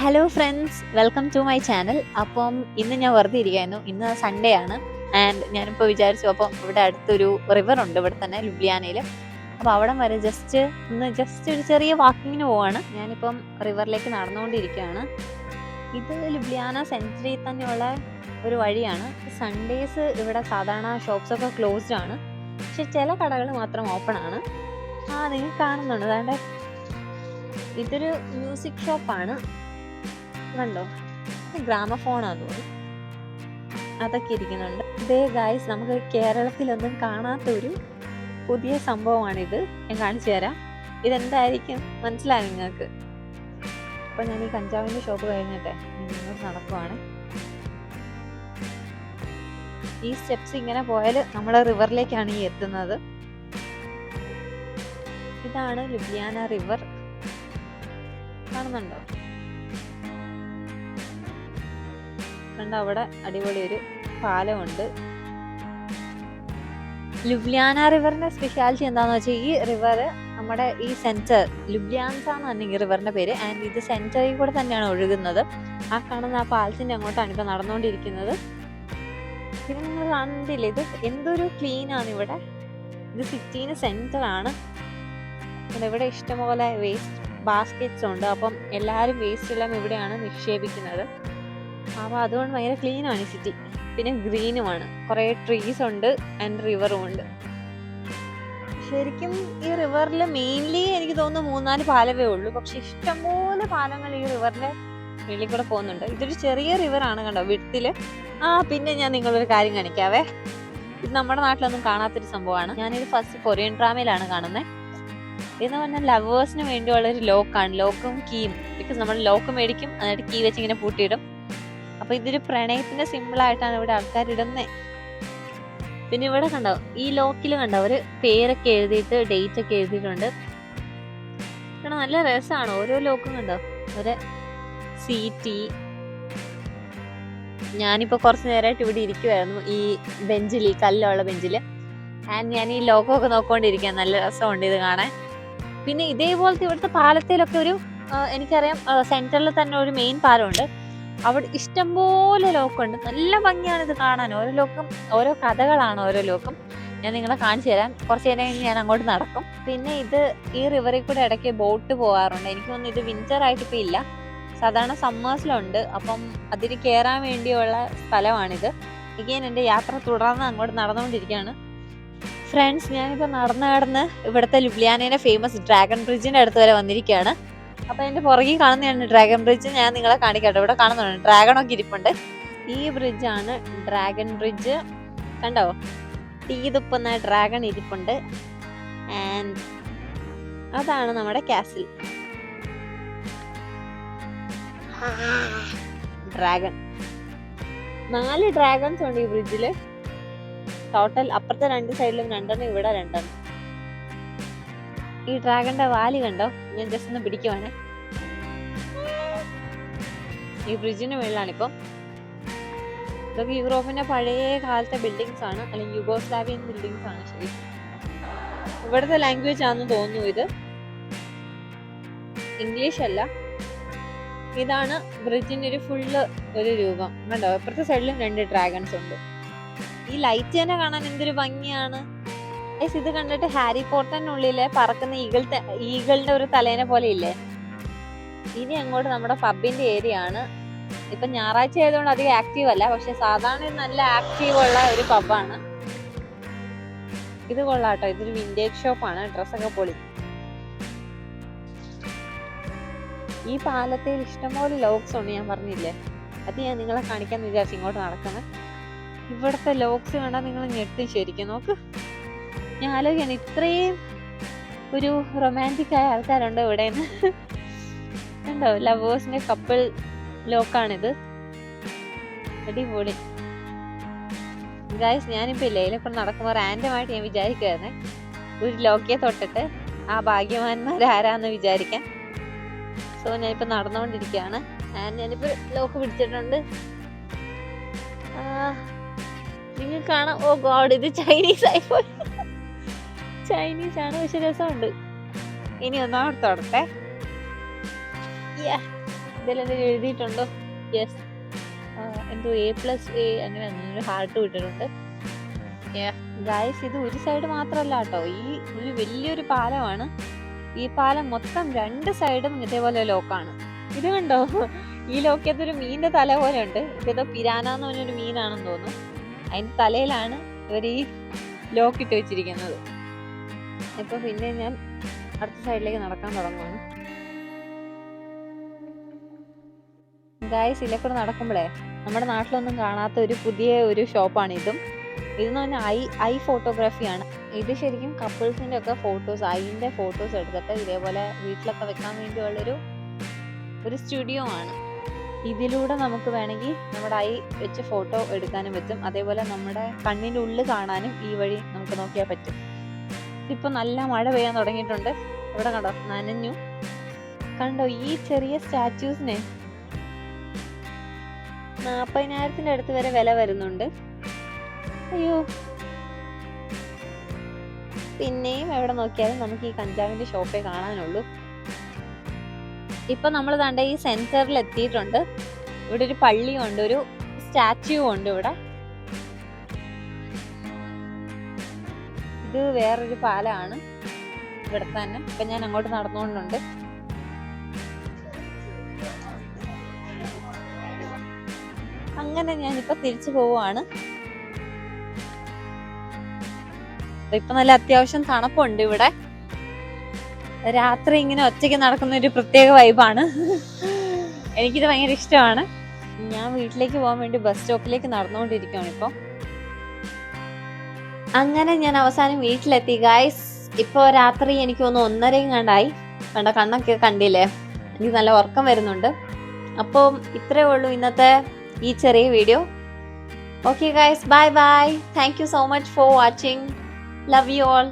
Hello friends welcome to my channel അപ്പം ഇന്ന് ഞാൻ വെറുതെ ഇരിക്കുകയായിരുന്നു. ഇന്ന് സൺഡേ ആണ്. ആൻഡ് ഞാനിപ്പോൾ വിചാരിച്ചു അപ്പം ഇവിടെ അടുത്തൊരു റിവർ ഉണ്ട്. ഇവിടെ തന്നെ ലുബ്ലിയാനയിൽ അപ്പോൾ അവിടെ വരെ ജസ്റ്റ് ഒന്ന് ജസ്റ്റ് ഒരു ചെറിയ വാക്കിങ്ങിന് പോവാണ്. ഞാനിപ്പം റിവറിലേക്ക് നടന്നുകൊണ്ടിരിക്കുകയാണ്. ഇത് ലുബ്ലിയാന സെന്ററിൽ തന്നെയുള്ള ഒരു വഴിയാണ്. സൺഡേസ് ഇവിടെ സാധാരണ ഷോപ്സൊക്കെ ക്ലോസ്ഡ് ആണ്. പക്ഷെ ചില കടകൾ മാത്രം ഓപ്പൺ ആണ്. ആ നിങ്ങൾ കാണുന്നുണ്ട്. അതാണ്ട് ഇതൊരു മ്യൂസിക് ഷോപ്പാണ് കണ്ടോ? ഗ്രാമഫോണാന്ന് തോന്നുന്നു. അതൊക്കെ ഇരിക്കുന്നുണ്ട്. ഇതേ ഗായ്സ് നമുക്ക് കേരളത്തിലൊന്നും കാണാത്ത ഒരു പുതിയ സംഭവമാണിത്. ഞാൻ കാണിച്ചു തരാം. ഇതെന്തായിരിക്കും? മനസ്സിലായി നിങ്ങൾക്ക്? അപ്പൊ ഞാൻ ഈ കഞ്ചാവിന്റെ ഷോപ്പ് കഴിഞ്ഞിട്ടെ ഇങ്ങോട്ട് നടക്കുവാണ്. ഈ സ്റ്റെപ്സ് ഇങ്ങനെ പോയാൽ നമ്മുടെ റിവറിലേക്കാണ് ഈ എത്തുന്നത്. ഇതാണ് ലുബിയാന റിവർ കാണുന്നുണ്ടോ? കണ്ട അവിടെ അടിപൊളി ഒരു പാലമുണ്ട്. ലുബ്ലിയാന റിവറിന്റെ സ്പെഷ്യാലിറ്റി എന്താന്ന് വെച്ചാൽ ഈ റിവർ നമ്മുടെ ഈ സെന്റർ ലുബ്ലിയാൻസ എന്നാണ് ഈ റിവറിന്റെ പേര് ആൻഡ് ഇത് സെന്ററിൽ കൂടെ തന്നെയാണ് ഒഴുകുന്നത്. ആ കാണുന്ന ആ പാലത്തിന്റെ അങ്ങോട്ടാണ് ഇപ്പൊ നടന്നുകൊണ്ടിരിക്കുന്നത്. പിന്നെ നിങ്ങൾ കണ്ടില്ലേ ഇത് എന്തൊരു ക്ലീൻ ആണ് ഇവിടെ. ഇത് സിറ്റീന് സെന്റർ ആണ്. ഇവിടെ ഇഷ്ടംപോലെ വേസ്റ്റ് ബാസ്ക്കറ്റ്സ് ഉണ്ട്. അപ്പം എല്ലാവരും വേസ്റ്റ് എല്ലാം ഇവിടെയാണ് നിക്ഷേപിക്കുന്നത്. അപ്പോൾ അതുകൊണ്ട് ഭയങ്കര ക്ലീനാണ് ഈ സിറ്റി പിന്നെ ഗ്രീനുമാണ് കുറേ ട്രീസ് ഉണ്ട് ആൻഡ് റിവറും ഉണ്ട്. ശരിക്കും ഈ റിവറിൽ മെയിൻലി എനിക്ക് തോന്നുന്നു മൂന്നാൽ പാലമേ ഉള്ളൂ. പക്ഷെ ഇഷ്ടംപോലെ പാലങ്ങൾ ഈ റിവറിന്റെ വെളിയിൽ കൂടെ പോകുന്നുണ്ട്. ഇതൊരു ചെറിയ റിവർ ആണ് കണ്ടോ വിടത്തിൽ ആ പിന്നെ ഞാൻ നിങ്ങളൊരു കാര്യം കാണിക്കാവേ. ഇത് നമ്മുടെ നാട്ടിലൊന്നും കാണാത്തൊരു സംഭവമാണ്. ഞാനിത് ഫസ്റ്റ് കൊറിയൻ ഡ്രാമയിലാണ് കാണുന്നത് എന്ന് പറഞ്ഞാൽ ലവേഴ്സിന് വേണ്ടിയുള്ള ഒരു ലോക്കാണ് ലോക്കും കീയും ബിക്കോസ് നമ്മൾ ലോക്ക് മേടിക്കും. എന്നിട്ട് കീ വെച്ച് ഇങ്ങനെ പൂട്ടിയിടും. അപ്പൊ ഇതൊരു പ്രണയത്തിന്റെ സിമ്പിൾ ആയിട്ടാണ് ഇവിടെ ആൾക്കാർ ഇടുന്നത് പിന്നെ ഇവിടെ കണ്ടോ ഈ ലോക്കിൽ കണ്ടോ ഒരു പേരൊക്കെ എഴുതിയിട്ട് ഡേറ്റ് ഒക്കെ എഴുതിയിട്ടുണ്ട്. കാരണം നല്ല രസമാണ് ഓരോ ലോക്കും കണ്ടോ ഒരു സി ടി ഞാനിപ്പോ കുറച്ച് നേരമായിട്ട് ഇവിടെ ഇരിക്കുവായിരുന്നു ഈ ബെഞ്ചിൽ ഈ കല്ലുള്ള ബെഞ്ചിൽ ആൻഡ് ഞാൻ ഈ ലോക്കൊക്കെ നോക്കിക്കൊണ്ടിരിക്കാൻ നല്ല രസമുണ്ട് ഇത് കാണാൻ. പിന്നെ ഇതേപോലത്തെ ഇവിടുത്തെ പാലത്തിലൊക്കെ ഒരു എനിക്കറിയാം സെന്ററിൽ തന്നെ ഒരു മെയിൻ പാലമുണ്ട്. അവിടെ ഇഷ്ടംപോലെ ലോക്കുണ്ട്. നല്ല ഭംഗിയാണ് ഇത് കാണാൻ. ഓരോ ലോക്കും ഓരോ കഥകളാണ് ഓരോ ലോക്കും. ഞാൻ നിങ്ങളെ കാണിച്ചു തരാം. കുറച്ച് നേരം ഞാൻ അങ്ങോട്ട് നടക്കും. പിന്നെ ഇത് ഈ റിവറിൽ കൂടെ ഇടയ്ക്ക് ബോട്ട് പോകാറുണ്ട് എനിക്ക് തോന്നുന്നു ഇത് വിന്റർ ആയിട്ട് ഇല്ല. സാധാരണ സമ്മേഴ്സിലുണ്ട് അപ്പം അതിന് കയറാൻ വേണ്ടിയുള്ള സ്ഥലമാണിത്. ഇങ്ങനെ എന്റെ യാത്ര തുടർന്ന് അങ്ങോട്ട് നടന്നുകൊണ്ടിരിക്കുകയാണ്. ഫ്രണ്ട്സ് ഞാനിപ്പോൾ നടന്ന് നടന്ന് ഇവിടുത്തെ ലുബ്ലിയാനേനെ ഫേമസ് ഡ്രാഗൺ ബ്രിഡ്ജിന്റെ അടുത്ത് വരെ വന്നിരിക്കുകയാണ്. അപ്പൊ എന്റെ പുറകിൽ കാണുന്നതാണ് ഡ്രാഗൺ ബ്രിഡ്ജ് ഞാൻ നിങ്ങളെ കാണിക്കട്ടെ. ഇവിടെ കാണുന്നുണ്ട് ഡ്രാഗൺ ഒക്കെ ഇരിപ്പുണ്ട്. ഈ ആണ് ഡ്രാഗൺ ബ്രിഡ്ജ് കണ്ടോ? തീ തുപ്പുന്ന ഡ്രാഗൺ ഇരിപ്പുണ്ട്. ആൻഡ് അതാണ് നമ്മുടെ കാസിൽ ഡ്രാഗൺ നാല് ഡ്രാഗൺസ് ഉണ്ട് ഈ ബ്രിഡ്ജിൽ ടോട്ടൽ അപ്പുറത്തെ രണ്ട് സൈഡിലും രണ്ടെണ്ണം ഇവിടെ രണ്ടെണ്ണം. ഈ ഡ്രാഗന്റെ വാൽ കണ്ടോ? ഞാൻ ജസ്റ്റ് ഒന്ന് പിടിക്കുവാണ്. ഈ ബ്രിഡ്ജിന് മുകളിലാണിപ്പം ഇതൊക്കെ യൂറോപ്പിന്റെ പഴയ കാലത്തെ ബിൽഡിങ്സ് ആണ്. അല്ലെങ്കിൽ യുഗോസ്ലാവിയൻ ബിൽഡിങ്സ് ആണ് ശരി. ഇവിടുത്തെ ലാംഗ്വേജ് ആണെന്ന് തോന്നുന്നു ഇത്. ഇംഗ്ലീഷ് അല്ല. ഇതാണ് ബ്രിഡ്ജിന്റെ ഒരു ഫുള്ള് ഒരു രൂപം. കണ്ടോ? ഇപ്പുറത്തെ സൈഡിലും രണ്ട് ഡ്രാഗൺസ് ഉണ്ട്. ഈ ലൈറ്റ് തന്നെ കാണാൻ എന്തൊരു ഭംഗിയാണ്. ഇത് കണ്ടിട്ട് ഹാരി പോട്ടറിനുള്ളിലെ പറക്കുന്ന ഈഗിൾ ഈഗിളിന്റെ ഒരു തലേനെ പോലെ ഇല്ലേ? ഇനി അങ്ങോട്ട് നമ്മുടെ പബ്ബിന്റെ ഏരിയ ആണ് ഇപ്പൊ ഞായറാഴ്ച ആയതുകൊണ്ട് അധികം ആക്റ്റീവ് അല്ല. പക്ഷെ സാധാരണ നല്ല ആക്റ്റീവ് ഉള്ള ഒരു പബ്ബാണ്. ഇത് കൊള്ളാട്ടോ. ഇതൊരു വിന്റേജ് ഷോപ്പാണ് ഡ്രസ്സൊക്കെ പൊളി. ഈ പാലത്തിൽ ഇഷ്ടംപോലെ ലോക്സ് ഉണ്ട് ഞാൻ പറഞ്ഞില്ലേ? അത് ഞാൻ നിങ്ങളെ കാണിക്കാന്ന് വിചാരിച്ചു ഇങ്ങോട്ട് നടക്കണം ഇവിടുത്തെ ലോക്സ് കണ്ടാൽ നിങ്ങൾ ഞെട്ടി ശരിക്കും. നോക്ക്. ഞാൻ ആലോചിക്കാണ് ഇത്രയും ഒരു റൊമാന്റിക് ആയ ആൾക്കാരുണ്ടോ ഇവിടെ ഉണ്ടോ ലവേഴ്സിന്റെ കപ്പിൾ ലോക്കാണിത് അടിപൊളി. ഗായ്സ് ഞാനിപ്പോ ഇല്ലേ ഇതിലൊക്കെ നടക്കുമ്പോൾ റാൻഡമായിട്ട് ഞാൻ വിചാരിക്കുവായിരുന്നേ ഒരു ലോക്കിയെ തൊട്ടിട്ട് ആ ഭാഗ്യവാന്മാർ ആരാന്ന് വിചാരിക്കാൻ. സോ ഞാനിപ്പോ നടന്നുകൊണ്ടിരിക്കുകയാണ്. ആൻഡ് ഞാനിപ്പോ ലോക്ക് പിടിച്ചിട്ടുണ്ട്. നിങ്ങൾ ഓ ഗോഡ് ഇത് ചൈനീസ് ആയിപ്പോയി. ചൈനീസ് ആണ് പക്ഷെ രസമുണ്ട്. ഇനി ഒന്നാമത് തൊടട്ടെ ഇതിലെന്തെങ്കിലും എഴുതിയിട്ടുണ്ടോ? യെസ് എന്തോ എ പ്ലസ് എ അങ്ങനെ ഒരു ഹാർട്ട് വിട്ടിട്ടുണ്ട്. ഗായസ് ഇത് ഒരു സൈഡ് മാത്രമല്ല കേട്ടോ. ഈ ഒരു വലിയൊരു പാലമാണ്. ഈ പാലം മൊത്തം രണ്ട് സൈഡും ഇതേപോലെ ലോക്കാണ് ഇത് കണ്ടോ? ഈ ലോക്കത്ത് ഒരു മീനിന്റെ തല പോലെ ഉണ്ട്. ഇതേതോ പിരാന എന്ന് പറഞ്ഞൊരു മീനാണെന്ന് തോന്നുന്നു. അതിന്റെ തലയിലാണ് ഇവർ ഈ ലോക്കിട്ട് വെച്ചിരിക്കുന്നത്. ഇപ്പൊ പിന്നെ ഞാൻ അടുത്ത സൈഡിലേക്ക് നടക്കാൻ തുടങ്ങുവാണ്. ഗായ്സ് ഇല്ലക്കൂടെ നടക്കുമ്പോഴേ നമ്മുടെ നാട്ടിലൊന്നും കാണാത്ത ഒരു പുതിയ ഒരു ഷോപ്പാണ് ഇതും. ഇതെന്ന് പറഞ്ഞാൽ ഐ ഐ ഫോട്ടോഗ്രാഫിയാണ് ഇത് ശരിക്കും കപ്പിൾസിന്റെ ഒക്കെ ഫോട്ടോസ് ഐന്റെ ഫോട്ടോസ് എടുത്തിട്ട് ഇതേപോലെ വീട്ടിലൊക്കെ വെക്കാൻ വേണ്ടിയുള്ളൊരു ഒരു സ്റ്റുഡിയോ ആണ്. ഇതിലൂടെ നമുക്ക് വേണമെങ്കിൽ നമ്മുടെ ഐ വെച്ച് ഫോട്ടോ എടുക്കാനും പറ്റും. അതേപോലെ നമ്മുടെ കണ്ണിന്റെ ഉള്ളിൽ കാണാനും ഈ വഴി നമുക്ക് നോക്കിയാൽ പറ്റും. ഇപ്പൊ നല്ല മഴ പെയ്യാൻ തുടങ്ങിയിട്ടുണ്ട്. ഇവിടെ കണ്ടോ നനഞ്ഞു. കണ്ടോ ഈ ചെറിയ സ്റ്റാച്യൂസിനെ? നാപ്പതിനായിരത്തിന്റെ അടുത്ത് വരെ വില വരുന്നുണ്ട്. അയ്യോ. പിന്നെയും എവിടെ നോക്കിയാലും നമുക്ക് ഈ കഞ്ചാവിന്റെ ഷോപ്പേ കാണാനുള്ളൂ. ഇപ്പൊ നമ്മൾ തണ്ട ഈ സെന്ററിൽ എത്തിയിട്ടുണ്ട് ഇവിടെ ഒരു പള്ളിയുണ്ട് ഒരു സ്റ്റാച്യു ഉണ്ട് ഇവിടെ. ഇത് വേറൊരു പാലമാണ് ഇവിടെ തന്നെ. ഇപ്പൊ ഞാൻ അങ്ങോട്ട് നടന്നുകൊണ്ടുണ്ട്. അങ്ങനെ ഞാനിപ്പോൾ തിരിച്ചു പോവുകയാണ് ഇപ്പൊ നല്ല അത്യാവശ്യം തണുപ്പുണ്ട് ഇവിടെ. രാത്രി ഇങ്ങനെ ഒറ്റയ്ക്ക് നടക്കുന്ന ഒരു പ്രത്യേക വൈബാണ്. എനിക്കിത് ഭയങ്കര ഇഷ്ടമാണ്. ഞാൻ വീട്ടിലേക്ക് പോകാൻ വേണ്ടി ബസ് സ്റ്റോപ്പിലേക്ക് നടന്നുകൊണ്ടിരിക്കുകയാണ് ഇപ്പോൾ അങ്ങനെ ഞാൻ അവസാനം വീട്ടിലെത്തി. ഗായ്സ് ഇപ്പോൾ രാത്രി എനിക്ക് ഒന്ന് ഒന്നരയും കണ്ടായി കണ്ട കണ്ണൊക്കെ കണ്ടില്ലേ? എനിക്ക് നല്ല ഉറക്കം വരുന്നുണ്ട്. അപ്പോൾ ഇത്രയേ ഉള്ളൂ ഇന്നത്തെ ഈ ചെറിയ video. Okay guys bye bye thank you so much for watching love you all